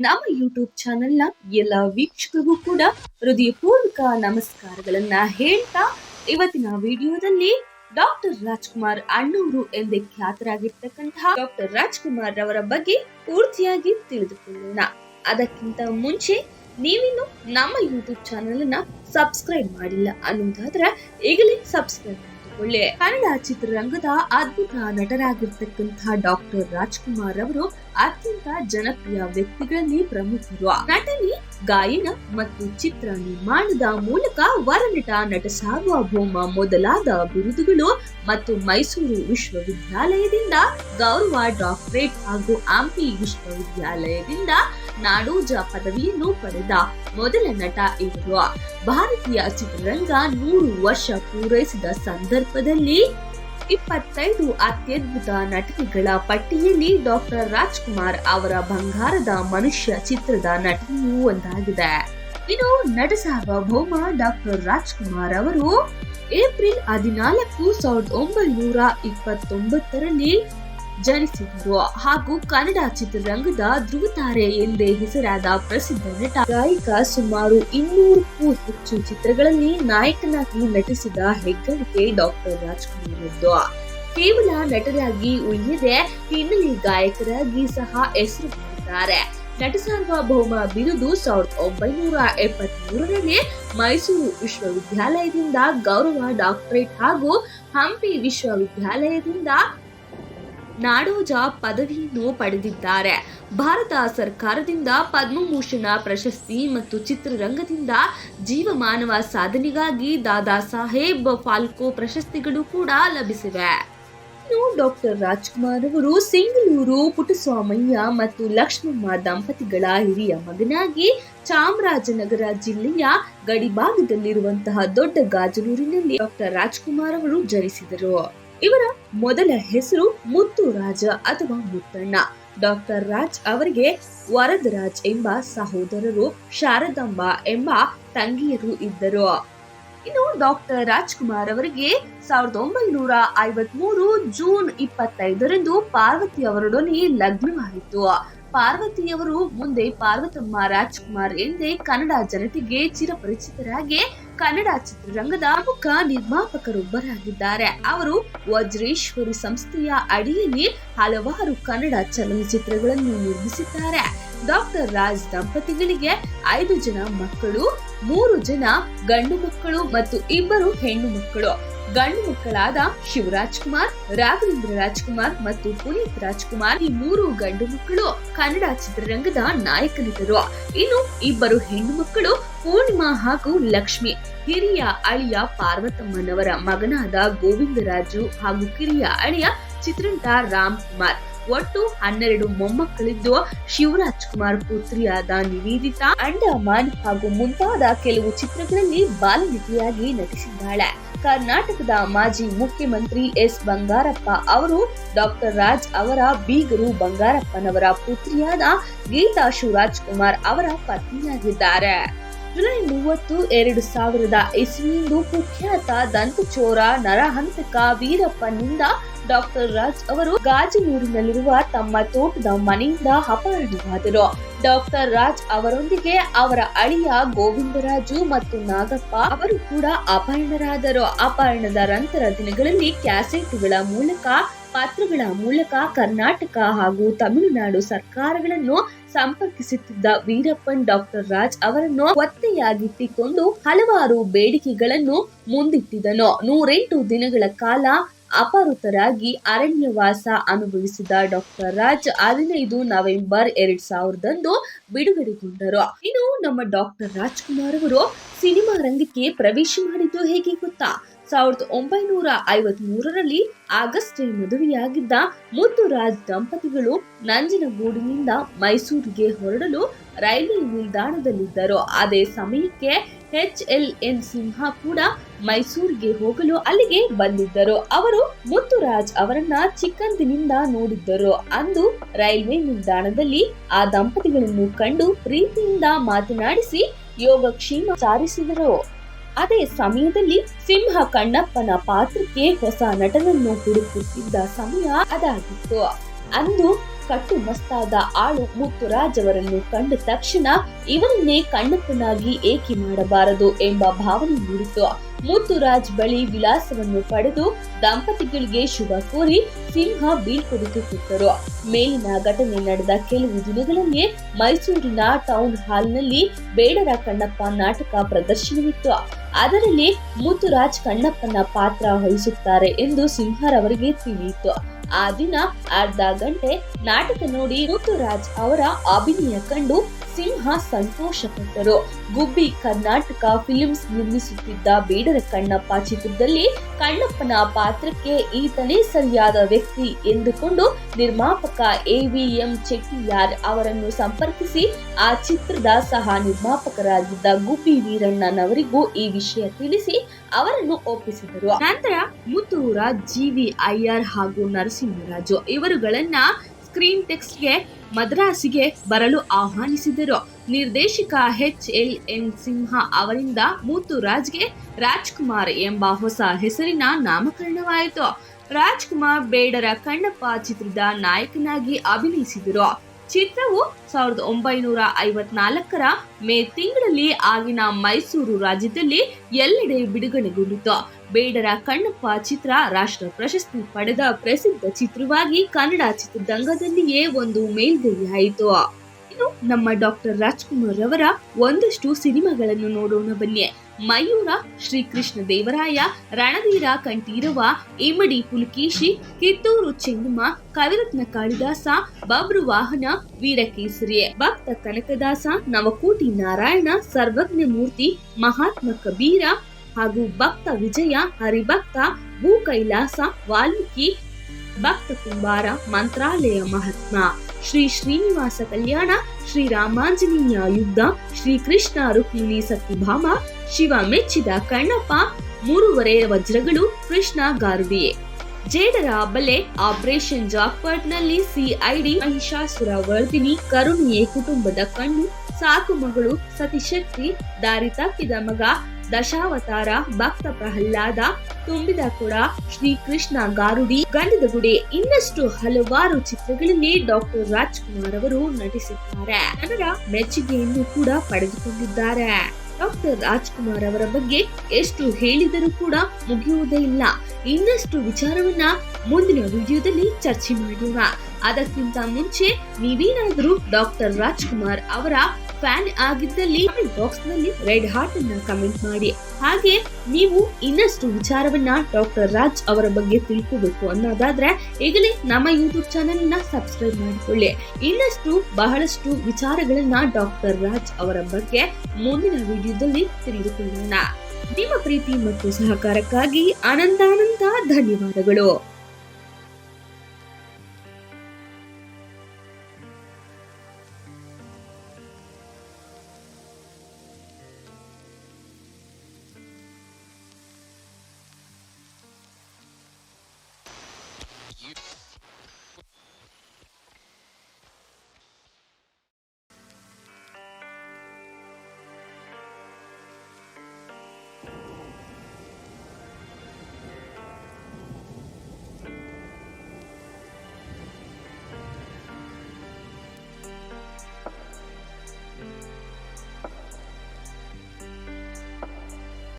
ನಮ್ಮ ಯೂಟ್ಯೂಬ್ ಚಾನೆಲ್ನ ಎಲ್ಲ ವೀಕ್ಷಕರಿಗೂ ಕೂಡ ಹೃದಯಪೂರ್ವಕ ನಮಸ್ಕಾರಗಳನ್ನ ಹೇಳ್ತಾ ಇವತ್ತಿನ ವಿಡಿಯೋದಲ್ಲಿ ಡಾಕ್ಟರ್ ರಾಜ್ಕುಮಾರ್ ಅಣ್ಣೂರು ಎಂದೇ ಖ್ಯಾತರಾಗಿರ್ತಕ್ಕಂತಹ ಡಾಕ್ಟರ್ ರಾಜ್ಕುಮಾರ್ ರವರ ಬಗ್ಗೆ ಪೂರ್ತಿಯಾಗಿ ತಿಳಿದುಕೊಳ್ಳೋಣ. ಅದಕ್ಕಿಂತ ಮುಂಚೆ ನೀವಿನ್ನು ನಮ್ಮ ಯೂಟ್ಯೂಬ್ ಚಾನೆಲ್ ಸಬ್ಸ್ಕ್ರೈಬ್ ಮಾಡಿಲ್ಲ ಅನ್ನೋದಾದ್ರೆ ಈಗಲೇ ಸಬ್ಸ್ಕ್ರೈಬ್ ಮಾಡಿಕೊಳ್ಳಿ ಕನ್ನಡ ಚಿತ್ರರಂಗದ ಅದ್ಭುತ ನಟರಾಗಿರ್ತಕ್ಕಂತಹ ಡಾಕ್ಟರ್ ರಾಜ್ಕುಮಾರ್ ಅವರು ಅತ್ಯಂತ ಜನಪ್ರಿಯ ವ್ಯಕ್ತಿಗಳಲ್ಲಿ ಪ್ರಮುಖರು. ನಟನೆ, ಗಾಯನ ಮತ್ತು ಚಿತ್ರ ನಿರ್ಮಾಣದ ಮೂಲಕ ವರನಟ ನಟ ಸಾರ್ವಭೌಮ ಮೊದಲಾದ ಬಿರುದುಗಳು ಮತ್ತು ಮೈಸೂರು ವಿಶ್ವವಿದ್ಯಾಲಯದಿಂದ ಗೌರವ ಡಾಕ್ಟರೇಟ್ ಹಾಗೂ ಆಂಪಿ ವಿಶ್ವವಿದ್ಯಾಲಯದಿಂದ ನಾಡೋಜ ಪದವಿಯನ್ನು ಪಡೆದ ಮೊದಲ ನಟ ಇವರು ಭಾರತೀಯ ಚಿತ್ರರಂಗ ನೂರು ವರ್ಷ ಪೂರೈಸಿದ ಸಂದರ್ಭದಲ್ಲಿ ಇಪ್ಪತ್ತೈದು ಅತ್ಯದ್ಭುತ ನಟನೆಗಳ ಪಟ್ಟಿಯಲ್ಲಿ ಡಾಕ್ಟರ್ ರಾಜ್ಕುಮಾರ್ ಅವರ ಬಂಗಾರದ ಮನುಷ್ಯ ಚಿತ್ರದ ನಟನೆಯೂ ಒಂದಾಗಿದೆ. ಇನ್ನು ನಟ ಸಾರ್ವಭೌಮ ಡಾಕ್ಟರ್ ರಾಜ್ಕುಮಾರ್ ಅವರು ಏಪ್ರಿಲ್ ಹದಿನಾಲ್ಕು ಸಾವಿರದ ಒಂಬೈನೂರ ಇಪ್ಪತ್ತೊಂಬತ್ತರಲ್ಲಿ ಜನಿಸಿದರು ಹಾಗೂ ಕನ್ನಡ ಚಿತ್ರರಂಗದ ಧ್ರುವತಾರೆ ಎಂದೇ ಹೆಸರಾದ ಪ್ರಸಿದ್ಧ ನಟ, ಗಾಯಕ ಸುಮಾರು ಇನ್ನೂರಕ್ಕೂ ಹೆಚ್ಚು ಚಿತ್ರಗಳಲ್ಲಿ ನಾಯಕನಾಗಿ ನಟಿಸಿದ ಹೆಗ್ಗಳಿಕೆ ಡಾಕ್ಟರ್ ರಾಜ್ಕುಮಾರ್ ಕೇವಲ ನಟರಾಗಿ ಉಳಿಯದೆ ಹಿನ್ನೆಲೆ ಗಾಯಕರಾಗಿ ಸಹ ಹೆಸರು ಮಾಡಿದ್ದಾರೆ ನಟ ಸಾರ್ವಭೌಮ ಬಿರುದು ಸಾವಿರದ ಒಂಬೈನೂರ ಎಪ್ಪತ್ಮೂರರಲ್ಲಿ ಮೈಸೂರು ವಿಶ್ವವಿದ್ಯಾಲಯದಿಂದ ಗೌರವ ಡಾಕ್ಟರೇಟ್ ಹಾಗೂ ಹಂಪಿ ವಿಶ್ವವಿದ್ಯಾಲಯದಿಂದ ನಾಡೋಜ ಪದವಿಯನ್ನು ಪಡೆದಿದ್ದಾರೆ. ಭಾರತ ಸರ್ಕಾರದಿಂದ ಪದ್ಮಭೂಷಣ, ಪ್ರಶಸ್ತಿ ಮತ್ತು ಚಿತ್ರರಂಗದಿಂದ ಜೀವಮಾನವ ಸಾಧನೆಗಾಗಿ ದಾದಾ ಸಾಹೇಬ್ ಫಾಲ್ಕೋ ಪ್ರಶಸ್ತಿಗಳು ಕೂಡ ಲಭಿಸಿವೆ. ಡಾಕ್ಟರ್ ರಾಜ್ಕುಮಾರ್ ಅವರು ಸಿಂಗಲೂರು ಪುಟ್ಟಸ್ವಾಮಯ್ಯ ಮತ್ತು ಲಕ್ಷ್ಮಮ್ಮ ದಂಪತಿಗಳ ಹಿರಿಯ ಮಗನಾಗಿ ಚಾಮರಾಜನಗರ ಜಿಲ್ಲೆಯ ಗಡಿಭಾಗದಲ್ಲಿರುವಂತಹ ದೊಡ್ಡ ಗಾಜನೂರಿನಲ್ಲಿ ಡಾಕ್ಟರ್ ರಾಜ್ಕುಮಾರ್ ಅವರು ಜನಿಸಿದರು. ಇವರ ಮೊದಲ ಹೆಸರು ಮುತ್ತು ರಾಜ ಅಥವಾ ಮುತ್ತಣ್ಣ. ಡಾಕ್ಟರ್ ರಾಜ್ ಅವರಿಗೆ ವರದರಾಜ್ ಎಂಬ ಸಹೋದರರು ಶಾರದಾಂಬ ಎಂಬ ತಂಗಿಯರು ಇದ್ದರು. ಇನ್ನು ಡಾಕ್ಟರ್ ರಾಜ್ಕುಮಾರ್ ಅವರಿಗೆ ಸಾವಿರದ ಒಂಬೈನೂರ ಐವತ್ಮೂರು ಜೂನ್ ಇಪ್ಪತ್ತೈದರಂದು ಪಾರ್ವತಿ ಅವರೊಡನೆ ಲಗ್ನವಾಯಿತು ಪಾರ್ವತಿಯವರು ಮುಂದೆ ಪಾರ್ವತಮ್ಮ ರಾಜ್ಕುಮಾರ್ ಎಂದೇ ಕನ್ನಡ ಜನತೆಗೆ ಚಿರಪರಿಚಿತರಾಗಿ ಕನ್ನಡ ಚಿತ್ರರಂಗದ ಪ್ರಮುಖ ನಿರ್ಮಾಪಕರೊಬ್ಬರಾಗಿದ್ದಾರೆ ಅವರು ವಜ್ರೇಶ್ವರಿ ಸಂಸ್ಥೆಯ ಅಡಿಯಲ್ಲಿ ಹಲವಾರು ಕನ್ನಡ ಚಲನಚಿತ್ರಗಳನ್ನು ನಿರ್ಮಿಸಿದ್ದಾರೆ. ಡಾಕ್ಟರ್ ರಾಜ್ ದಂಪತಿಗಳಿಗೆ ಐದು ಜನ ಮಕ್ಕಳು, ಮೂರು ಜನ ಗಂಡು ಮಕ್ಕಳು ಮತ್ತು ಇಬ್ಬರು ಹೆಣ್ಣು ಮಕ್ಕಳು. ಗಂಡು ಮಕ್ಕಳಾದ ಶಿವರಾಜ್ ಕುಮಾರ್, ರಾಘವೇಂದ್ರ ರಾಜ್ಕುಮಾರ್ ಮತ್ತು ಪುನೀತ್ ರಾಜ್ಕುಮಾರ್ ಈ ಮೂರು ಗಂಡು ಮಕ್ಕಳು ಕನ್ನಡ ಚಿತ್ರರಂಗದ ನಾಯಕನಿದ್ದರು ಇನ್ನು ಇಬ್ಬರು ಹೆಣ್ಣು ಮಕ್ಕಳು ಪೂರ್ಣಿಮಾ ಹಾಗೂ ಲಕ್ಷ್ಮಿ. ಹಿರಿಯ ಅಳಿಯ ಪಾರ್ವತಮ್ಮನವರ ಮಗನಾದ ಗೋವಿಂದರಾಜು ಹಾಗೂ ಕಿರಿಯ ಅಳಿಯ ಚಿತ್ರನಟ ರಾಮ್ ಕುಮಾರ್. ಒಟ್ಟು ಹನ್ನೆರಡು ಮೊಮ್ಮಕ್ಕಳಿದ್ದು ಶಿವರಾಜ್ ಕುಮಾರ್ ಪುತ್ರಿಯಾದ ನಿವೇದಿತಾ, ಅಂಡಮಾನ್ ಹಾಗೂ ಮುಂತಾದ ಕೆಲವು ಚಿತ್ರಗಳಲ್ಲಿ ಬಾಲನಟಿಯಾಗಿ ನಟಿಸಿದ್ದಾಳೆ. ಕರ್ನಾಟಕದ ಮಾಜಿ ಮುಖ್ಯಮಂತ್ರಿ ಎಸ್ ಬಂಗಾರಪ್ಪ ಅವರು ಡಾಕ್ಟರ್ ರಾಜ್ ಅವರ ಬೀಗರು ಬಂಗಾರಪ್ಪನವರ ಪುತ್ರಿಯಾದ ಗೀತಾ ಶಿವರಾಜ್ ಕುಮಾರ್ ಅವರ ಪತ್ನಿಯಾಗಿದ್ದಾರೆ. ಜುಲೈ ಮೂವತ್ತು, ಎರಡು ಸಾವಿರದ ಇಸ್ವಿಯಿಂದ ಕುಖ್ಯಾತ ದಂತಚೋರ ನರಹಂತಕ ವೀರಪ್ಪನಿಂದ ಡಾಕ್ಟರ್ ರಾಜ್ ಅವರು ಗಾಜಿನೂರಿನಲ್ಲಿರುವ ತಮ್ಮ ತೋಟದ ಮನೆಯಿಂದ ಅಪಹರಣವಾದರು ಡಾಕ್ಟರ್ ರಾಜ್ ಅವರೊಂದಿಗೆ ಅವರ ಅಳಿಯ ಗೋವಿಂದರಾಜು ಮತ್ತು ನಾಗಪ್ಪ ಅವರು ಕೂಡ ಅಪಹರಣರಾದರು. ಅಪಹರಣದ ನಂತರ ದಿನಗಳಲ್ಲಿ ಕ್ಯಾಸೆಟ್ಗಳ ಮೂಲಕ, ಪತ್ರಗಳ ಮೂಲಕ ಕರ್ನಾಟಕ ಹಾಗೂ ತಮಿಳುನಾಡು ಸರ್ಕಾರಗಳನ್ನು ಸಂಪರ್ಕಿಸುತ್ತಿದ್ದ ವೀರಪ್ಪನ್, ಡಾಕ್ಟರ್ ರಾಜ್ ಅವರನ್ನು ಒತ್ತೆಯಾಗಿಟ್ಟಿಕೊಂಡು ಹಲವಾರು ಬೇಡಿಕೆಗಳನ್ನು ಮುಂದಿಟ್ಟಿದನು. ನೂರೆಂಟು ದಿನಗಳ ಕಾಲ ಅಪಹೃತರಾಗಿ ಅರಣ್ಯವಾಸ ಅನುಭವಿಸಿದ ಡಾಕ್ಟರ್ ರಾಜ್ ಹದಿನೈದು ನವೆಂಬರ್ ಎರಡ್ ಸಾವಿರದಂದು ಬಿಡುಗಡೆಗೊಂಡರು. ಇನ್ನು ನಮ್ಮ ಡಾಕ್ಟರ್ ರಾಜ್ಕುಮಾರ್ ಅವರು ಸಿನಿಮಾ ರಂಗಕ್ಕೆ ಪ್ರವೇಶ ಮಾಡಿದ್ದು ಹೇಗೆ ಗೊತ್ತಾ? ಸಾವಿರದ ಒಂಬೈನೂರ ಐವತ್ ಮೂರರಲ್ಲಿ ಆಗಸ್ಟ್ ಮದುವೆಯಾಗಿದ್ದ ಮುತ್ತುರಾಜ್ ದಂಪತಿಗಳು ನಂಜನಗೂಡಿನಿಂದ ಮೈಸೂರಿಗೆ ಹೊರಡಲು ರೈಲ್ವೆ ನಿಲ್ದಾಣದಲ್ಲಿದ್ದರು. ಅದೇ ಸಮಯಕ್ಕೆ ಎಚ್ ಎಲ್ ಎನ್ ಸಿಂಹ ಕೂಡ ಮೈಸೂರಿಗೆ ಹೋಗಲು ಅಲ್ಲಿಗೆ ಬಂದಿದ್ದರು. ಅವರು ಮುತ್ತುರಾಜ್ ಅವರನ್ನ ಚಿಕ್ಕಂದಿನಿಂದ ನೋಡಿದ್ದರು. ಅಂದು ರೈಲ್ವೆ ನಿಲ್ದಾಣದಲ್ಲಿ ಆ ದಂಪತಿಗಳನ್ನು ಕಂಡು ಪ್ರೀತಿಯಿಂದ ಮಾತನಾಡಿಸಿ ಯೋಗಕ್ಷೇಮ ಸಾರಿಸಿದರು ಅದೇ ಸಮಯದಲ್ಲಿ ಸಿಂಹ ಕಣ್ಣಪ್ಪನ ಪಾತ್ರಕ್ಕೆ ಹೊಸ ನಟನನ್ನು ಹುಡುಕುತ್ತಿದ್ದ ಸಮಯ ಅದಾಗಿತ್ತು. ಅಂದು ಕಟ್ಟು ಮಸ್ತಾದ ಆಳು ಮುತ್ತುರಾಜ್ ಅವರನ್ನು ಕಂಡ ತಕ್ಷಣ ಇವರನ್ನೇ ಕಣ್ಣಪ್ಪನಾಗಿ ಏಕೆ ಮಾಡಬಾರದು ಎಂಬ ಭಾವನೆ ಮೂಡಿತು. ಮುತ್ತುರಾಜ್ ಬಳಿ ವಿಳಾಸವನ್ನು ಪಡೆದು ದಂಪತಿಗಳಿಗೆ ಶುಭ ಕೋರಿ ಸಿಂಹ ಬೀಳ್ಕೊಡುತ್ತಿದ್ದರು. ಮೇಲಿನ ಘಟನೆ ನಡೆದ ಕೆಲವು ದಿನಗಳಲ್ಲೇ ಮೈಸೂರಿನ ಟೌನ್ ಹಾಲ್ನಲ್ಲಿ ಬೇಡರ ಕಣ್ಣಪ್ಪ ನಾಟಕ ಪ್ರದರ್ಶನವಿತ್ತು. ಅದರಲ್ಲಿ ಮುತ್ತುರಾಜ್ ಕಣ್ಣಪ್ಪನ ಪಾತ್ರ ವಹಿಸುತ್ತಾರೆ ಎಂದು ಸಿಂಹರವರಿಗೆ ತಿಳಿಯಿತು. ಆ ದಿನ ಅರ್ಧ ಗಂಟೆ ನಾಟಕ ನೋಡಿ ಋತುರಾಜ್ ಅವರ ಅಭಿನಯ ಕಂಡು ಸಿಂಹ ಸಂತೋಷಪಟ್ಟರು. ಗುಬ್ಬಿ ಕರ್ನಾಟಕ ಫಿಲಿಮ್ಸ್ ನಿರ್ಮಿಸುತ್ತಿದ್ದ ಬೇಡರ ಕಣ್ಣಪ್ಪ ಚಿತ್ರದಲ್ಲಿ ಕಣ್ಣಪ್ಪನ ಪಾತ್ರಕ್ಕೆ ಈತನೇ ಸರಿಯಾದ ವ್ಯಕ್ತಿ ಎಂದುಕೊಂಡು ನಿರ್ಮಾಪಕ ಎವಿಎಂ ಚೆಟ್ಟಿಯಾರ್ ಅವರನ್ನು ಸಂಪರ್ಕಿಸಿ ಆ ಚಿತ್ರದ ಸಹ ನಿರ್ಮಾಪಕರಾಗಿದ್ದ ಗುಬ್ಬಿ ವೀರಣ್ಣನವರಿಗೂ ಈ ವಿಷಯ ತಿಳಿಸಿ ಅವರನ್ನು ಒಪ್ಪಿಸಿದರು. ನಂತರ ಮುತ್ತೂರ ಜಿವಿ ಅಯ್ಯರ್ ಹಾಗೂ ನರಸಿಂಹರಾಜು ಇವರುಗಳನ್ನ ಸ್ಕ್ರೀನ್ ಟೆಕ್ಸ್ಟ್ಗೆ, ಮದ್ರಾಸಿಗೆ ಬರಲು ಆಹ್ವಾನಿಸಿದರು. ನಿರ್ದೇಶಕ ಎಚ್ ಎಲ್ ಎನ್ ಸಿಂಹ ಅವರಿಂದ ಮುತ್ತುರಾಜ್ಗೆ ರಾಜ್ಕುಮಾರ್ ಎಂಬ ಹೊಸ ಹೆಸರಿನ ನಾಮಕರಣವಾಯಿತು. ರಾಜ್ಕುಮಾರ್ ಬೇಡರ ಕಣ್ಣಪ್ಪ ಚಿತ್ರದ ನಾಯಕನಾಗಿ ಅಭಿನಯಿಸಿದರು. ಚಿತ್ರವು ಸಾವಿರದ ಒಂಬೈನೂರ ಐವತ್ನಾಲ್ಕರ ಮೇ ತಿಂಗಳಲ್ಲಿ ಆಗಿನ ಮೈಸೂರು ರಾಜ್ಯದಲ್ಲಿ ಎಲ್ಲೆಡೆ ಬಿಡುಗಡೆಗೊಂಡಿತು ಬೇಡರ ಕಣ್ಣಪ್ಪ ಚಿತ್ರ ರಾಷ್ಟ್ರ ಪ್ರಶಸ್ತಿ ಪಡೆದ ಪ್ರಸಿದ್ಧ ಚಿತ್ರವಾಗಿ ಕನ್ನಡ ಚಿತ್ರರಂಗದಲ್ಲಿಯೇ ಒಂದು ಮೇಲ್ಗೈಯಾಯಿತು ಇನ್ನು ನಮ್ಮ ಡಾಕ್ಟರ್ ರಾಜ್ಕುಮಾರ್ ಅವರ ಒಂದಷ್ಟು ಸಿನಿಮಾಗಳನ್ನು ನೋಡೋಣ ಬನ್ನಿ. ಮಯೂರ, ಶ್ರೀಕೃಷ್ಣ ದೇವರಾಯ ರಣವೀರ ಕಂಠೀರವ, ಇಮಡಿ ಪುಲಕೇಶಿ, ಕಿತ್ತೂರು ಚೆನ್ನಮ್ಮ ಕವಿರತ್ನ ಕಾಳಿದಾಸ, ಬಬ್ರು ವಾಹನ, ವೀರಕೇಸರಿ, ಭಕ್ತ ಕನಕದಾಸ, ನವಕೋಟಿ ನಾರಾಯಣ, ಸರ್ವಜ್ಞ ಮೂರ್ತಿ, ಮಹಾತ್ಮ ಕಬೀರ ಹಾಗೂ ಭಕ್ತ ವಿಜಯ, ಹರಿಭಕ್ತ ಭೂ ಕೈಲಾಸ ವಾಲ್ಮೀಕಿ ಭಕ್ತ ಕುಂಬಾರ, ಮಂತ್ರಾಲಯ ಮಹಾತ್ಮ, ಶ್ರೀ ಶ್ರೀನಿವಾಸ ಕಲ್ಯಾಣ, ಶ್ರೀ ರಾಮಾಂಜನೇಯ ಯುದ್ಧ, ಶ್ರೀ ಕೃಷ್ಣ ರುಕ್ಮಿಣಿ ಸತ್ಯಭಾಮ ಶಿವ ಮೆಚ್ಚಿದ ಕಣ್ಣಪ್ಪ ಮೂರುವರೆ ವಜ್ರಗಳು, ಕೃಷ್ಣ ಗಾರುಡಿ ಜೇಡರ ಬಲೆ, ಆಪರೇಷನ್ ಜಾಕ್ಪಾಟ್ನಲ್ಲಿ ಸಿಐಡಿ, ಮಹಿಷಾಸುರ ವರ್ಧಿನಿ, ಕರುಣಿಯೇ ಕುಟುಂಬದ ಕಣ್ಣು, ಸಾಕು ಮಗಳು ಸತಿಶಕ್ತಿ, ದಾರಿ ತಪ್ಪಿದ ಮಗ ದಶಾವತಾರ, ಭಕ್ತ ಪ್ರಹ್ಲಾದ, ತುಂಬಿದ ಕೊಡ, ಶ್ರೀಕೃಷ್ಣ ಗಾರುಡಿ, ಗಂಡದ ಗುಡಿ. ಇನ್ನಷ್ಟು ಹಲವಾರು ಚಿತ್ರಗಳಲ್ಲಿ ಡಾಕ್ಟರ್ ರಾಜ್ಕುಮಾರ್ ಅವರು ನಟಿಸಿದ್ದಾರೆ. ಜನರ ಮೆಚ್ಚುಗೆಯನ್ನು ಕೂಡ ಪಡೆದುಕೊಂಡಿದ್ದಾರೆ. ಡಾಕ್ಟರ್ ರಾಜ್ಕುಮಾರ್ ಅವರ ಬಗ್ಗೆ ಎಷ್ಟು ಹೇಳಿದರೂ ಕೂಡ ಮುಗಿಯುವುದೇ ಇಲ್ಲ. ಇನ್ನಷ್ಟು ವಿಚಾರವನ್ನ ಮುಂದಿನ ವಿಡಿಯೋದಲ್ಲಿ ಚರ್ಚೆ ಮಾಡೋಣ. ಅದಕ್ಕಿಂತ ಮುಂಚೆ ನೀವೇನಾದರೂ ಡಾಕ್ಟರ್ ರಾಜ್ಕುಮಾರ್ ಅವರ ಫ್ಯಾನ್ ಆಗಿದ್ದಲ್ಲಿ ಬಾಕ್ಸ್ನಲ್ಲಿ ರೆಡ್ ಹಾರ್ಟ್ ಅನ್ನ ಕಮೆಂಟ್ ಮಾಡಿ. ಹಾಗೆ ನೀವು ಇನ್ನಷ್ಟು ವಿಚಾರವನ್ನ ಡಾಕ್ಟರ್ ರಾಜ್ ಅವರ ಬಗ್ಗೆ ತಿಳ್ಕೋಬೇಕು ಅನ್ನೋದಾದ್ರೆ ಈಗಲೇ ನಮ್ಮ ಯೂಟ್ಯೂಬ್ ಚಾನೆಲ್ನ ಸಬ್ಸ್ಕ್ರೈಬ್ ಮಾಡಿಕೊಳ್ಳಿ. ಇನ್ನಷ್ಟು ಬಹಳಷ್ಟು ವಿಚಾರಗಳನ್ನ ಡಾಕ್ಟರ್ ರಾಜ್ ಅವರ ಬಗ್ಗೆ ಮುಂದಿನ ವಿಡಿಯೋದಲ್ಲಿ ತಿಳಿದುಕೊಳ್ಳೋಣ. ನಿಮ್ಮ ಪ್ರೀತಿ ಮತ್ತು ಸಹಕಾರಕ್ಕಾಗಿ ಅನಂತಾನಂತ ಧನ್ಯವಾದಗಳು.